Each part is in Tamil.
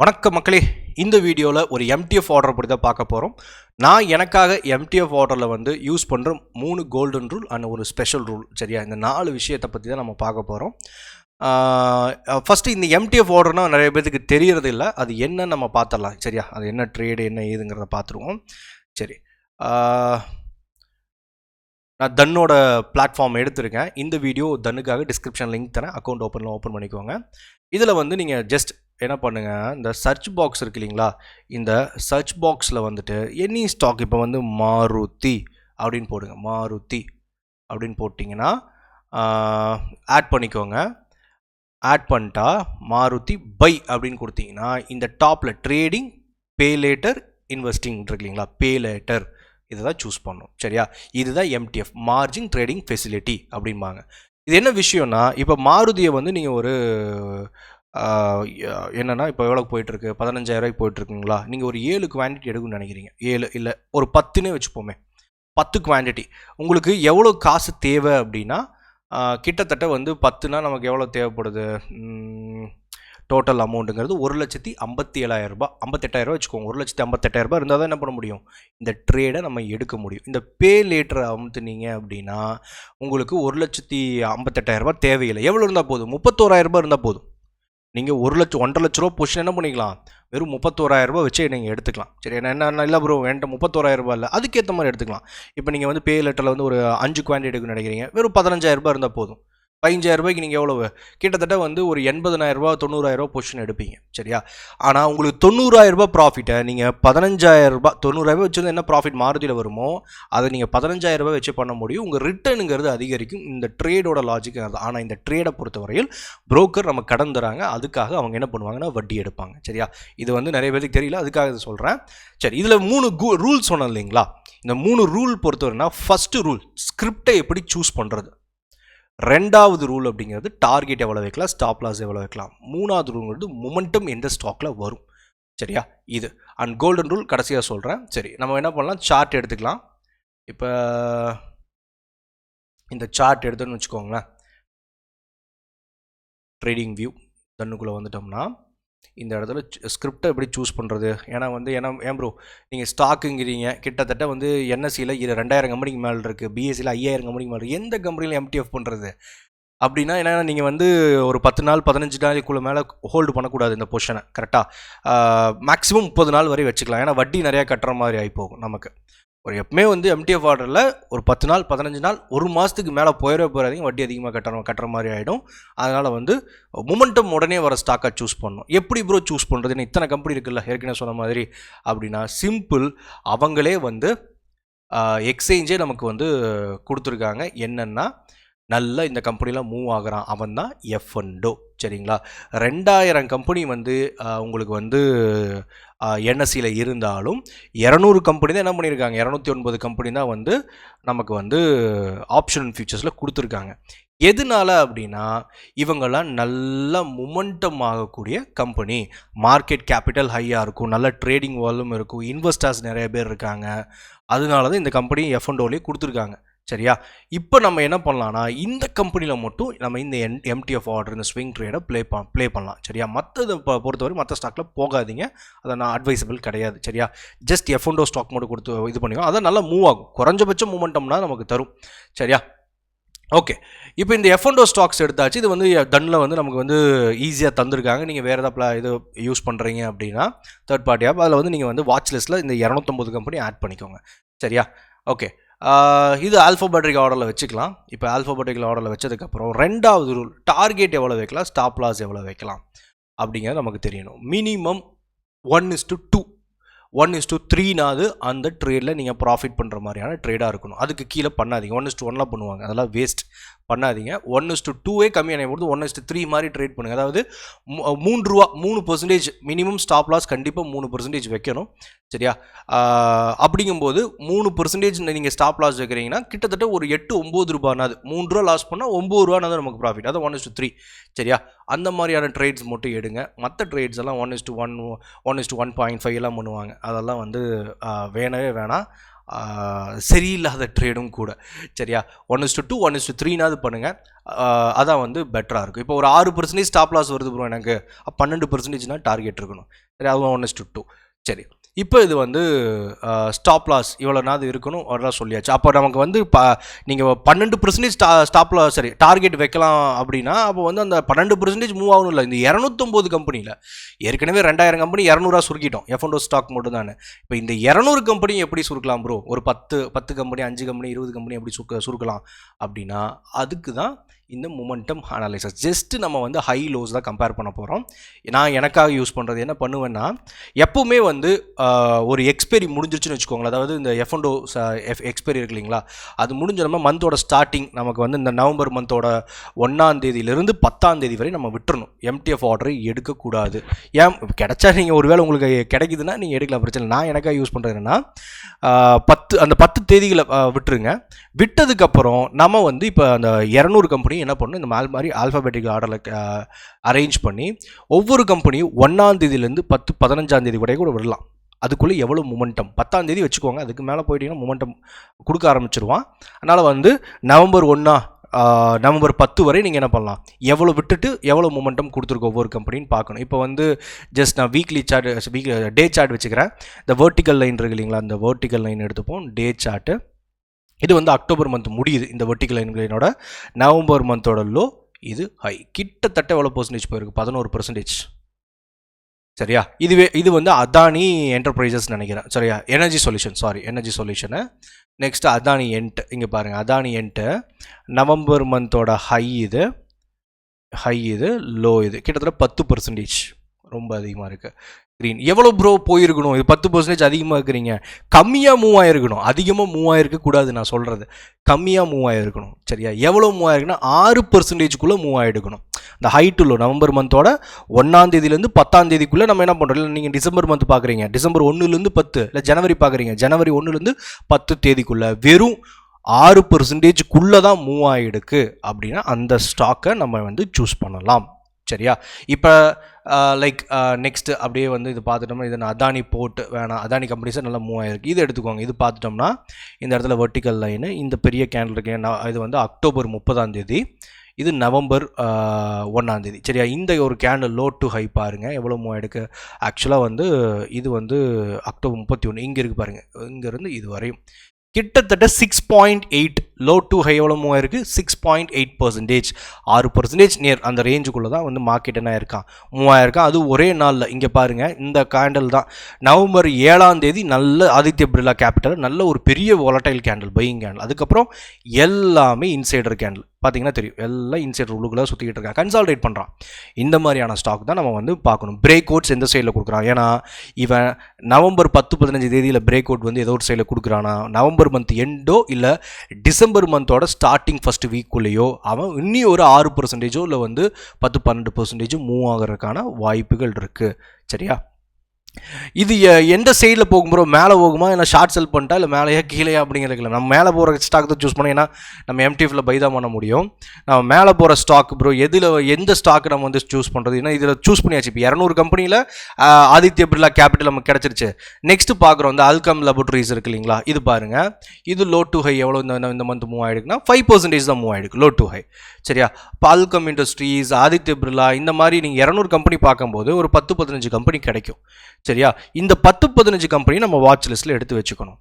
வணக்கம் மக்களே. இந்த வீடியோவில் ஒரு எம்டிஎஃப் ஆர்டர் பற்றி தான் பார்க்க போகிறோம் நான் எனக்காக எம்டிஎஃப் ஆர்டரில் வந்து யூஸ் பண்ணுற மூணு கோல்டன் ரூல் அண்ட் ஒரு ஸ்பெஷல் ரூல் சரியா? இந்த நாலு விஷயத்தை பற்றி தான் நம்ம பார்க்க போகிறோம் ஃபஸ்ட்டு இந்த எம்டிஎஃப் ஆர்டர்னால் நிறைய பேருக்கு தெரியறது இல்லை. அது என்ன நம்ம பார்த்துடலாம். சரியா? அது என்ன ட்ரேடு என்ன ஏதுங்கிறத பார்த்துருவோம். சரி. நான் தன்னோட பிளாட்ஃபார்ம் எடுத்திருக்கேன். இந்த வீடியோ தன்னுக்காக டிஸ்கிரிப்ஷன் லிங்க் தரேன். அக்கௌண்ட் ஓப்பனில் ஓப்பன் பண்ணிக்கோங்க. இதில் வந்து நீங்கள் ஜஸ்ட் என்ன பண்ணுங்கள் இந்த சர்ச் பாக்ஸ் இருக்கு இல்லைங்களா இந்த சர்ச் பாக்ஸில் வந்துட்டு எனி ஸ்டாக் இப்போ வந்து மாருத்தி அப்படின்னு போடுங்க மாருத்தி அப்படின்னு போட்டிங்கன்னா ஆட் பண்ணிக்கோங்க. ஆட் பண்ணிட்டா மாருத்தி பை அப்படின்னு கொடுத்தீங்கன்னா இந்த டாப்பில் ட்ரேடிங் பே லேட்டர் இன்வெஸ்டிங் இருக்கு இல்லைங்களா பே லேட்டர் இதை தான் சூஸ் பண்ணும் சரியா? இதுதான் எம்டிஎஃப் மார்ஜின் ட்ரேடிங் ஃபெசிலிட்டி அப்படிம்பாங்க. இது என்ன விஷயம்னா இப்போ மாருதியை வந்து நீங்கள் ஒரு என்னன்னா இப்போ எவ்வளோக்கு போயிட்டுருக்கு? பதினஞ்சாயிரரூபாய்க்கு போயிட்டுருக்குங்களா? நீங்கள் ஒரு ஏழு குவான்டிட்டி எடுக்கணும்னு நினைக்கிறீங்க. ஏழு இல்லை ஒரு பத்துனே வச்சுப்போமே. பத்து குவான்டிட்டி உங்களுக்கு எவ்வளோ காசு தேவை அப்படின்னா கிட்டத்தட்ட வந்து பத்துனா நமக்கு எவ்வளோ தேவைப்படுது? டோட்டல் அமௌண்ட்டுங்கிறது ஒரு லட்சத்தி ஐம்பத்தி ஏழாயிரரூபா ஐம்பத்தெட்டாயிரரூபா வச்சுக்கோங்க. ஒரு லட்சத்தி ஐம்பத்தெட்டாயிரரூபா ரூபாய் இருந்தால் தான் என்ன பண்ண முடியும்? இந்த ட்ரேடை நம்ம எடுக்க முடியும். இந்த பே லேட்டரை அமுத்துனீங்க அப்படின்னா உங்களுக்கு ஒரு லட்சத்தி ஐம்பத்தெட்டாயிரரூபா தேவையில்லை. எவ்வளோ இருந்தால் போதும்? முப்பத்தோராயிரரூபா இருந்தால் போதும். நீங்கள் ஒரு லட்சம் ஒன்றரை லட்ச ரூபா பொசிஷன் என்ன பண்ணிக்கலாம்? வெறும் முப்பத்தோராயிரரூபா வச்சு நீங்கள் எடுத்துக்கலாம். சரி என்ன என்ன இல்லை ப்ரோ என்கிட்ட முப்பத்தோராயிரரூபா இல்லை. அதுக்கேற்ற மாதிரி எடுத்துக்கலாம். இப்போ நீங்கள் வந்து பே லெட்டரில் வந்து ஒரு அஞ்சு குவான்டிட்டி நினைக்கிறீங்க. வெறும் பதினஞ்சாயிரம் இருந்தால் போதும். பதினஞ்சாயிரம் ரூபாய்க்கு நீங்கள் எவ்வளவு? கிட்டத்தட்ட வந்து ஒரு எண்பதனாயிரரூபா தொண்ணூறாயிரரூபா பொசிஷன் எடுப்பீங்க. சரியா? ஆனால் உங்களுக்கு தொண்ணூறாயிரரூபா ப்ராஃபிட்டை நீங்கள் பதினஞ்சாயிரரூபா ரூபாய் வச்சுருந்து என்ன ப்ராஃபிட் மாறுதியில் வருமோ அதை நீங்கள் பதினஞ்சாயிரரூபா வச்சு பண்ண முடியும். உங்கள் ரிட்டர்னுங்கிறது அதிகரிக்கும். இந்த ட்ரேடோட லாஜிக் அது ஆனால் இந்த ட்ரேடை பொறுத்தவரையில் புரோக்கர் நம்ம கடன் தராங்க. அதுக்காக அவங்க என்ன பண்ணுவாங்கன்னா வட்டி எடுப்பாங்க. சரியா? இது வந்து நிறைய பேருக்கு தெரியல. அதுக்காக இதை சொல்கிறேன் சரி இதில் மூணு கு ரூல் சொன்னோம் இல்லைங்களா? இந்த மூணு ரூல் பொறுத்தவரைனா ஃபஸ்ட்டு ரூல் ஸ்கிரிப்டை எப்படி சூஸ் பண்ணுறது ரெண்டாவது ரூல் அப்படிங்கிறது டார்கெட் எவ்வளோ வைக்கலாம் ஸ்டாப் லாஸ் எவ்வளோ வைக்கலாம். மூணாவது ரூல்ங்கிறது மொமெண்டம் எந்த ஸ்டாக்கில் வரும். சரியா? இது. அண்ட் கோல்டன் ரூல் கடைசியாக சொல்கிறேன் சரி நம்ம என்ன பண்ணலாம்? சார்ட் எடுத்துக்கலாம். இப்போ இந்த சார்ட் எடுத்தோன்னு வச்சுக்கோங்களேன். ட்ரேடிங் வியூ தன்னுக்குள்ளே வந்துட்டோம்னா இந்த இடத்துல ஸ்கிரிப்டை எப்படி சூஸ் பண்ணுறது ஏன்னா வந்து ஏன்னா ஏன் ப்ரோ நீங்கள் ஸ்டாக்குங்கிறீங்க கிட்டத்தட்ட வந்து என்எஸ்சியில் இது ரெண்டாயிரம் கம்பெனிக்கு மேலே இருக்குது பிஎஸ்சியில் ஐயாயிரம் கம்பெனிக்கு மேலே எந்த கம்பெனியில் எம்டிஎஃப் பண்ணுறது அப்படின்னா ஏன்னா நீங்கள் வந்து ஒரு பத்து நாள் பதினஞ்சு நாளைக்குள்ள மேலே ஹோல்டு பண்ணக்கூடாது இந்த பொசிஷனை கரெக்டாக மேக்ஸிமம் முப்பது நாள் வரை வச்சுக்கலாம். ஏன்னா வட்டி நிறையா கட்டுற மாதிரி ஆகிப்போகும் நமக்கு. ஒரு எப்பவுமே வந்து எம்டிஎஃப் ஆர்டரில் ஒரு பத்து நாள் பதினஞ்சு நாள் ஒரு மாதத்துக்கு மேலே போயிடவே போயிடாதீங்க வட்டி அதிகமாக கட்டணும் கட்டுற மாதிரி ஆகிடும் அதனால் வந்து மொமெண்டம் உடனே வர ஸ்டாக்காக சூஸ் பண்ணணும். எப்படி ப்ரோ சூஸ் பண்ணுறதுன்னு இத்தனை கம்பெனி இருக்குல்ல ஏற்கனவே சொன்ன மாதிரி அப்படின்னா சிம்பிள் அவங்களே வந்து எக்ஸ்சேஞ்சே நமக்கு வந்து கொடுத்துருக்காங்க. என்னென்னா நல்லா இந்த கம்பெனிலாம் மூவ் ஆகிறான். அவன் தான் எஃப்என்டோ சரிங்களா? ரெண்டாயிரம் கம்பெனி வந்து உங்களுக்கு வந்து என்எஸ்சியில் இருந்தாலும் இரநூறு கம்பெனி தான் என்ன பண்ணியிருக்காங்க இரநூத்தி ஒன்பது கம்பெனி தான் வந்து நமக்கு வந்து ஆப்ஷன் ஃபியூச்சர்ஸில் கொடுத்துருக்காங்க. எதனால அப்படின்னா இவங்கெல்லாம் நல்ல முமெண்டம் ஆகக்கூடிய கம்பெனி மார்க்கெட் கேபிட்டல் ஹையாக இருக்கும். நல்ல ட்ரேடிங் வால்யூம் இருக்கும். இன்வெஸ்டர்ஸ் நிறைய பேர் இருக்காங்க. அதனால தான் இந்த கம்பெனி எஃப்என்டோலேயே கொடுத்துருக்காங்க. சரியா? இப்போ நம்ம என்ன பண்ணலான்னா இந்த கம்பெனியில் மட்டும் நம்ம இந்த என் எம்டிஎஃப் ஆர்டர் இந்த ஸ்விங் ட்ரேடை ப்ளே ப ப்ளே பண்ணலாம். சரியா? மற்றதை பொறுத்தவரை மற்ற ஸ்டாக்கில் போகாதீங்க. அதை நான் அட்வைசபிள் கிடையாது. சரியா? ஜஸ்ட் எஃப்என்டோ ஸ்டாக் மட்டும் கொடுத்து இது பண்ணிக்கோ. அதை நல்லா மூவ் ஆகும். குறைஞ்சபட்ச மூமெண்டம்னா நமக்கு தரும். சரியா? ஓகே இப்போ இந்த எஃப்என்டோ ஸ்டாக்ஸ் எடுத்தாச்சு. இது வந்து தன்னில் வந்து நமக்கு வந்து ஈஸியாக தந்திருக்காங்க. நீங்கள் வேறு ஏதாவது இது யூஸ் பண்ணுறீங்க அப்படின்னா தேர்ட் பார்ட்டி ஆப் அதில் வந்து நீங்கள் வந்து வாட்ச் லிஸ்ட்டில் இந்த இரநூத்தொம்பது கம்பெனி ஆட் பண்ணிக்கோங்க. சரியா? ஓகே இது ஆல்ஃபபெட்ரிக் ஆர்டரில் வச்சுக்கலாம். இப்போ ஆல்ஃபோபேட்டிக் ஆர்டரில் வச்சதுக்கப்புறம் ரெண்டாவது ரூல் டார்கெட் எவ்வளோ வைக்கலாம்? ஸ்டாப் லாஸ் எவ்வளோ வைக்கலாம்? அப்படிங்கிறது நமக்கு தெரியணும். Minimum one is to two one is to த்ரீனாவது அந்த ட்ரேடில் நீங்கள் ப்ராஃபிட் பண்ணுற மாதிரியான ட்ரேடாக இருக்கணும். அதுக்கு கீழே பண்ணாதீங்க. ஒன் இஸ் டு ஒன்லாம் பண்ணுவாங்க. அதெல்லாம் வேஸ்ட் பண்ணாதீங்க. ஒன் இஸ் டு டூவே கம்மியான பொழுது ஒன் இஸ் டு த்ரீ மாதிரி ட்ரேட் பண்ணுங்கள் அதாவது மூ- மூணு ரூபா மூணு பர்சன்டேஜ் மினிமம் ஸ்டாப் லாஸ் கண்டிப்பாக மூணு பர்சன்டேஜ் வைக்கணும். சரியா? அப்படிங்கும்போது மூணு பர்சன்டேஜ் நீங்கள் ஸ்டாப் லாஸ் வைக்கிறீங்கன்னா கிட்டத்தட்ட ஒரு எட்டு ஒம்பது ரூபானாது மூணு ரூபா லாஸ் பண்ணால் ஒம்பது ரூபானாது நமக்கு ப்ராஃபிட் அதான் ஒன் இஸ் த்ரீ சரியா? அந்த மாதிரியான ட்ரேட்ஸ் மட்டும் எடுங்க. மற்ற ட்ரேட்ஸ் எல்லாம் one is to one one is to one point five எல்லாம் பண்ணுவாங்க. அதெல்லாம் வந்து வேணவே வேணாம். சரியில்லாத ட்ரேடும் கூட. சரியா? One is to two one is to த்ரீனாவது பண்ணுங்கள் அதான் வந்து பெட்டராக இருக்கும். இப்போ ஒரு ஆறு பர்சன்டேஜ் ஸ்டாப் லாஸ் வருது ப்ரோ எனக்கு. பன்னெண்டு பர்சன்டேஜ்னால் டார்கெட் இருக்கணும். சரி அதுவும் ஒன் இஸ் டூ டூ சரி. இப்போ இது வந்து ஸ்டாப் லாஸ் இவ்வளோ நாள் இருக்கணும் அதெல்லாம் சொல்லியாச்சு. அப்போ நமக்கு வந்து ப நீங்கள் பன்னெண்டு பர்சன்டேஜ் ஸ்டா ஸ்டாப் லாஸ் சரி டார்கெட் வைக்கலாம் அப்படின்னா அப்போ வந்து அந்த பன்னெண்டு பர்சன்டேஜ் மூவ் ஆகணும் இல்லை. இந்த இரநூத்தொம்போது கம்பெனியில் ஏற்கனவே ரெண்டாயிரம் கம்பெனி இரநூறுவா சுருக்கிட்டோம். எஃப்என்டோ ஸ்டாக் மட்டும் தானே இப்போ இந்த இரநூறு கம்பெனி எப்படி சுருக்கலாம் ப்ரோ ஒரு பத்து பத்து கம்பெனி அஞ்சு கம்பெனி இருபது கம்பெனி எப்படி சுருக்க சுருக்கலாம் அப்படின்னா அதுக்கு தான் இந்த மொமெண்டம் அனாலிசிஸ் ஜஸ்ட்டு நம்ம வந்து ஹை லோஸ் தான் கம்பேர் பண்ண போகிறோம் நான் எனக்காக யூஸ் பண்ணுறது என்ன பண்ணுவேன்னா எப்போவுமே வந்து ஒரு எக்ஸ்பைரி முடிஞ்சிருச்சுன்னு வச்சுக்கோங்களேன். அதாவது இந்த எஃப்என்டோ எஃப் எக்ஸ்பைரி இருக்கு இல்லைங்களா? அது முடிஞ்ச நம்ம மந்தோட ஸ்டார்டிங் நமக்கு வந்து இந்த நவம்பர் மந்தோட ஒன்றாம் தேதியிலிருந்து பத்தாம் தேதி வரை நம்ம விட்டுறணும். எம்டிஎஃப் ஆர்டரை எடுக்கக்கூடாது. ஏன் கிடைச்சா நீங்கள் ஒருவேளை உங்களுக்கு கிடைக்குதுன்னா நீங்கள் எடுக்கலாம் பிரச்சனை நான் எனக்காக யூஸ் பண்ணுறதுன்னா பத்து அந்த பத்து தேதிகளை விட்டுருங்க. விட்டதுக்கப்புறம் நம்ம வந்து இப்போ அந்த இரநூறு கம்பெனி என்ன பண்ணணும் இந்த மாதிரி மாதிரி ஆல்ஃபாபெட்டிக் ஆர்டரில் அரேஞ்ச் பண்ணி ஒவ்வொரு கம்பெனியும் ஒன்றாந்தேதியிலேருந்து பத்து பதினஞ்சாந்தேதி கூட வரை கூட விடலாம். அதுக்குள்ளே எவ்வளோ மூமெண்டம் பத்தாம் தேதி வச்சுக்கோங்க அதுக்கு மேலே போயிட்டீங்கன்னா மூமெண்டம் கொடுக்க ஆரம்பிச்சிருவான். அதனால் வந்து நவம்பர் ஒன்றா நவம்பர் பத்து வரை நீங்கள் என்ன பண்ணலாம்? எவ்வளோ விட்டுட்டு எவ்வளோ மூமெண்டம் கொடுத்துருக்கோம் ஒவ்வொரு கம்பெனின்னு பார்க்கணும். இப்போ வந்து ஜஸ்ட் நான் weekly chart week day chart வச்சுக்கிறேன். இந்த வேர்ட்டிக்கல் லைன் இருக்கு இல்லைங்களா அந்த வேர்ட்டிக்கல் லைன் எடுத்துப்போம் டே சார்ட்டு இது வந்து அக்டோபர் மந்த் முடியுது. இந்த வெர்டிக்கல் லைன்களோட நவம்பர் மந்தோட லோ இது ஹை கிட்டத்தட்ட எவ்வளோ பர்சன்டேஜ் போயிருக்கு? பதினோரு பர்சன்டேஜ் சரியா? இதுவே இது வந்து அதானி என்டர்பிரைசஸ் நினைக்கிறேன். சரியா? Energy solution sorry energy solution next Adani ent இங்கே பாருங்கள் அதானி என்ட்டு நவம்பர் மந்தோட ஹை இது. ஹை இது லோ இது. கிட்டத்தட்ட பத்து பர்சன்டேஜ் ரொம்ப அதிகமாக இருக்குது க்ரீன் எவ்வளோ ப்ரோ போயிருக்கணும்? இது பத்து பர்சன்டேஜ் அதிகமாக இருக்கிறீங்க. கம்மியாக மூவ் ஆகிருக்கணும் அதிகமாக மூவ் ஆகிருக்கக்கூடாது நான் சொல்கிறது கம்மியாக மூவ் ஆகிருக்கணும் சரியா? எவ்வளோ மூவ் ஆகிருக்குன்னா ஆறு பர்சன்டேஜ்குள்ளே மூவ் ஆகிருக்கணும் இந்த ஹை டு லோ நவம்பர் மந்தோட ஒன்றாம் தேதியிலேருந்து பத்தாம் தேதிக்குள்ளே நம்ம என்ன பண்ணுறோம் இல்லை நீங்கள் டிசம்பர் மந்த் பார்க்குறீங்க டிசம்பர் ஒன்றுலேருந்து பத்து. இல்லை ஜனவரி பார்க்குறீங்க ஜனவரி ஒன்றுலேருந்து பத்து தேதிக்குள்ளே. வெறும் ஆறு பர்சன்டேஜ்க்குள்ளே தான் மூவ் ஆகிடுக்கு அப்படின்னா அந்த ஸ்டாக்கை நம்ம வந்து சூஸ் பண்ணலாம். சரியா? இப்போ லைக் நெக்ஸ்ட் அப்படியே வந்து இது பார்த்துட்டோம்னா இது அதானி போர்ட் வேணாம். அதானி கம்பெனிஸாக நல்லா மூவ் ஆயிருக்கு. இது எடுத்துக்கோங்க. இது பார்த்துட்டோம்னா இந்த இடத்துல வெர்டிக்கல் லைனு இந்த பெரிய கேண்டில் இருக்கு. இது வந்து அக்டோபர் முப்பதாம் தேதி. இது நவம்பர் ஒன்றாம் தேதி. சரியா? இந்த ஒரு கேண்டில் லோ டு ஹை பாருங்க. எவ்வளோ மூவ் எடுக்க ஆக்சுவலாக வந்து இது வந்து அக்டோபர் முப்பத்தி ஒன்று இங்கே இருக்குது பாருங்கள் இங்கேருந்து இது வரையும். கிட்டத்தட்ட six point eight low to high எவ்வளோ இருக்குது சிக்ஸ் பாயிண்ட் எயிட் பர்சன்டேஜ் ஆறு பர்சன்டேஜ் நியர் அந்த ரேஞ்சுக்குள்ளே தான் வந்து மார்க்கெட் என்ன இருக்கான் மூவாயிருக்கான் அது ஒரே நாளில். இங்கே பாருங்கள் இந்த கேண்டில் தான். நவம்பர் ஏழாம் தேதி நல்ல ஆதித்ய பிர்லா கேபிட்டல் நல்ல ஒரு பெரிய volatile கேண்டில் பையிங் கேண்டில் அதுக்கப்புறம் எல்லாமே இன்சைடர் கேண்டில் பார்த்தீங்கன்னா தெரியும். எல்லாம் இன்சைட் உள்ளுக்குள்ளே சுற்றிக்கிட்டு இருக்கான் கன்சால்டேட் பண்ணுறான் இந்த மாதிரியான ஸ்டாக் தான் நம்ம வந்து பார்க்கணும். பிரேக் அவுட்ஸ் எந்த சைடில் கொடுக்குறான்? ஏன்னா இவன் நவம்பர் பத்து பதினஞ்சு தேதியில் பிரேக் அவுட் வந்து ஏதோ ஒரு சைடில் கொடுக்குறானா? நவம்பர் மந்த் எண்டோ இல்லை டிசம்பர் மந்தோட ஸ்டார்டிங் ஃபர்ஸ்ட் வீக்குள்ளேயோ அவன் இன்னும் ஒரு ஆறு பர்சன்டேஜோ இல்லை வந்து பத்து பன்னெண்டு பர்சன்டேஜோ மூவ் ஆகிறதுக்கான வாய்ப்புகள் இருக்குது சரியா? இது எ- எந்த சைடில் போகும் ப்ரோ மேலே போகுமா? இல்லை ஷார்ட் செல் பண்ணிட்டா? இல்லை மேலேயா கீழேயா? அப்படிங்கிறது இல்லை நம்ம மேலே போகிற ஸ்டாக் தான் சூஸ் பண்ணோம் ஏன்னா நம்ம எம்டிஎஃப்ல பை தான் பண்ண முடியும். நம்ம மேலே போகிற ஸ்டாக் ப்ரோ எதில் எந்த ஸ்டாக் நம்ம வந்து சூஸ் பண்ணுறது ஏன்னா இதில் சூஸ் பண்ணியாச்சு. இப்போ இரநூறு கம்பெனியில் ஆதித்ய பிர்லா கேபிட்டல் நமக்கு கிடச்சிருச்சு. நெக்ஸ்ட் பார்க்குறோம் வந்து அல்கம் லெபோட்டரிஸ் இருக்கு இல்லைங்களா? இது பாருங்கள் இது லோ டு ஹை எவ்வளோ இந்த இந்த மந்த் மூவ் ஆகிடுக்குன்னா ஃபைவ் பர்சன்டேஜ் தான் மூவ் ஆகிடுக்கு லோ டு ஹை சரியா? இப்போ அல்கம் இண்டஸ்ட்ரீஸ் ஆதித்ய பிர்லா இந்த மாதிரி நீங்கள் இரநூறு கம்பெனி பார்க்கும்போது ஒரு பத்து பதினஞ்சு கம்பெனி கிடைக்கும். சரியா? இந்த பத்து பதினஞ்சு கம்பெனி நம்ம வாட்ச் லிஸ்ட்டில் எடுத்து வச்சுக்கணும்.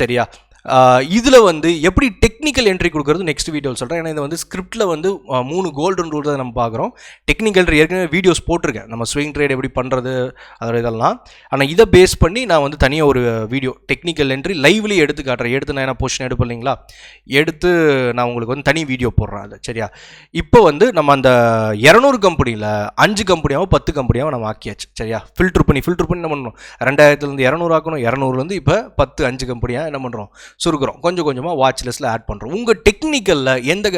சரியா? இதில் வந்து எப்படி டெக்னிக்கல் என்ட்ரி கொடுக்குறது நெக்ஸ்ட் வீடியோவில் சொல்கிறேன் ஏன்னா இது வந்து ஸ்கிரிப்டில் வந்து மூணு கோல்டன் ரூல் தான் நம்ம பார்க்குறோம். டெக்னிக்கல் ஏற்கனவே வீடியோஸ் போட்டிருக்கேன். நம்ம ஸ்விங் ட்ரேட் எப்படி பண்ணுறது அதோட இதெல்லாம். ஆனால் இதை பேஸ் பண்ணி நான் வந்து தனியாக ஒரு வீடியோ டெக்னிக்கல் என்ட்ரி லைவ்லேயே எடுத்து காட்டுறேன். எடுத்து நான் என்ன பொசிஷன் எடுப்பேன் இல்லைங்களா? எடுத்து நான் உங்களுக்கு வந்து தனி வீடியோ போடுறேன் அது சரியா? இப்போ வந்து நம்ம அந்த இரநூறு கம்பெனியில் அஞ்சு கம்பெனியாகவும் பத்து கம்பெனியாகவும் நம்ம ஆக்கியாச்சு சரியா? ஃபில்டர் பண்ணி ஃபில்டர் பண்ணி என்ன பண்ணணும் ரெண்டாயிரத்துலேருந்து இரநூறு ஆக்கணும். இரநூறுலேருந்து இப்போ பத்து அஞ்சு கம்பெனியாக என்ன பண்ணுறோம்? சுருக்குறோம். கொஞ்சம் கொஞ்சமாக வாட்ச் லிஸ்ட்டில் ஆட் பண்ணுறோம் உங்கள் டெக்னிக்கலில் எந்த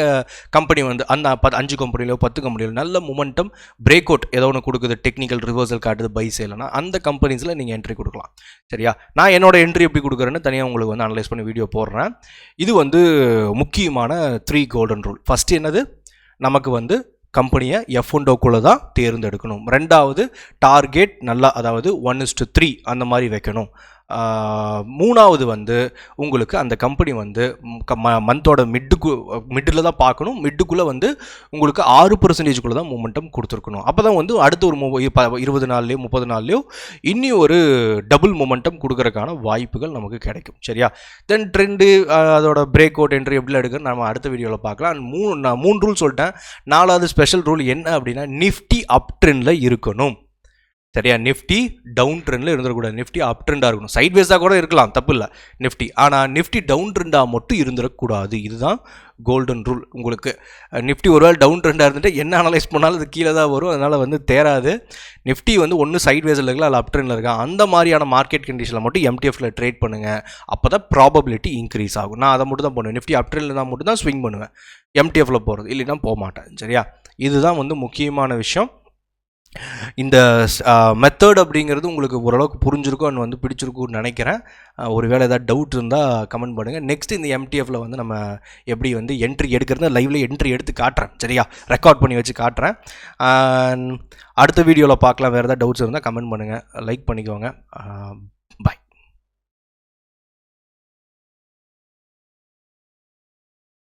கம்பெனி வந்து அந்த பத்து அஞ்சு கம்பெனிலோ பத்து கம்பெனியிலோ நல்ல மொமெண்டம் பிரேக் அவுட் ஏதோ ஒன்று கொடுக்குது டெக்னிக்கல் ரிவர்சல் காட்டுது பை செய்யலைன்னா அந்த கம்பெனிஸில் நீங்கள் என்ட்ரி கொடுக்கலாம். சரியா? நான் என்னோட என்ட்ரி எப்படி கொடுக்குறேன்னு தனியாக உங்களுக்கு வந்து அனலைஸ் பண்ணி வீடியோ போடுறேன். இது வந்து முக்கியமான த்ரீ கோல்டன் ரூல் ஃபஸ்ட்டு என்னது? நமக்கு வந்து கம்பெனியை எஃப் ஒண்டோக்குள்ளே தான் தேர்ந்தெடுக்கணும். ரெண்டாவது டார்கெட் நல்லா அதாவது ஒன் இஸ்டு த்ரீ அந்த மாதிரி வைக்கணும். மூணாவது வந்து உங்களுக்கு அந்த கம்பெனி வந்து ம மந்தோட மிட்டுக்கு மிட்டில் தான் பார்க்கணும். மிட்டுக்குள்ளே வந்து உங்களுக்கு ஆறு பர்சன்டேஜ்குள்ளே தான் மூமெண்டம் கொடுத்துருக்கணும். அப்போ தான் வந்து அடுத்த ஒரு மு- இருபது நாள்லேயோ முப்பது நாள்லேயோ இன்னி ஒரு டபுள் மொமெண்டம் கொடுக்கறதுக்கான வாய்ப்புகள் நமக்கு கிடைக்கும். சரியா? தென் ட்ரெண்டு அதோட பிரேக் அவுட் என்ட்ரி எப்படி எடுக்க நம்ம அடுத்த வீடியோவில் பார்க்கலாம். அண்ட் மூணு நான் மூணு ரூல் சொல்லிட்டேன். நாலாவது ஸ்பெஷல் ரூல் என்ன அப்படின்னா நிஃப்டி அப் ட்ரெண்டில் இருக்கணும். சரியா? நிஃப்டி டவுன் ட்ரெண்டில் இருந்துடக்கூடாது நிஃப்டி அப் ட்ரெண்டாக இருக்கணும். சைட் வேஸாக கூட இருக்கலாம். தப்பு இல்லை. நிஃப்டி ஆனால் நிஃப்டி டவுன் ட்ரெண்டாக மட்டும் இருந்துடக்கூடாது இதுதான் கோல்டன் ரூல் உங்களுக்கு. நிஃப்டி ஒரு வேளை டவுன் ட்ரெண்டாக இருந்துட்டு என்ன அனலைஸ் பண்ணாலும் அது கீழே தான் வரும். அதனால் வந்து தேராது. நிஃப்டி வந்து ஒன்று சைட் வேஸில் இருக்கலாம் இல்லை அப் ட்ரெண்டில் இருக்கா அந்த மாதிரியான மார்க்கெட் கண்டிஷனில் மட்டும் எம்டிஎஃப்ல ட்ரேட் பண்ணுங்கள் அப்போ தான் ப்ராபபிலிட்டி இன்க்ரீஸ் ஆகும். நான் அதை மட்டும் தான் பண்ணுவேன். நிஃப்டி அப் ட்ரெண்டில் மட்டும் தான் ஸ்விங் பண்ணுவேன். எம்டிஎஃப்ல போகிறது இல்லைன்னா போக மாட்டேன் சரியா? இதுதான் வந்து முக்கியமான விஷயம். இந்த மெத்தட் அப்படிங்கிறது உங்களுக்கு ஓரளவுக்கு புரிஞ்சிருக்கும் அண்ட் வந்து பிடிச்சிருக்கும்னு நினைக்கிறேன். ஒரு வேளை ஏதாவது டவுட் இருந்தால் கமெண்ட் பண்ணுங்கள் நெக்ஸ்ட் இந்த எம்டிஎஃப்பில் வந்து நம்ம எப்படி வந்து என்ட்ரி எடுக்கிறது லைவ்ல என்ட்ரி எடுத்து காட்டுறேன். சரியா? ரெக்கார்ட் பண்ணி வச்சு காட்டுறேன். அடுத்த வீடியோவில் பார்க்கலாம். வேறு ஏதாவது டவுட்ஸ் இருந்தால் கமெண்ட் பண்ணுங்கள் லைக் பண்ணிக்கோங்க.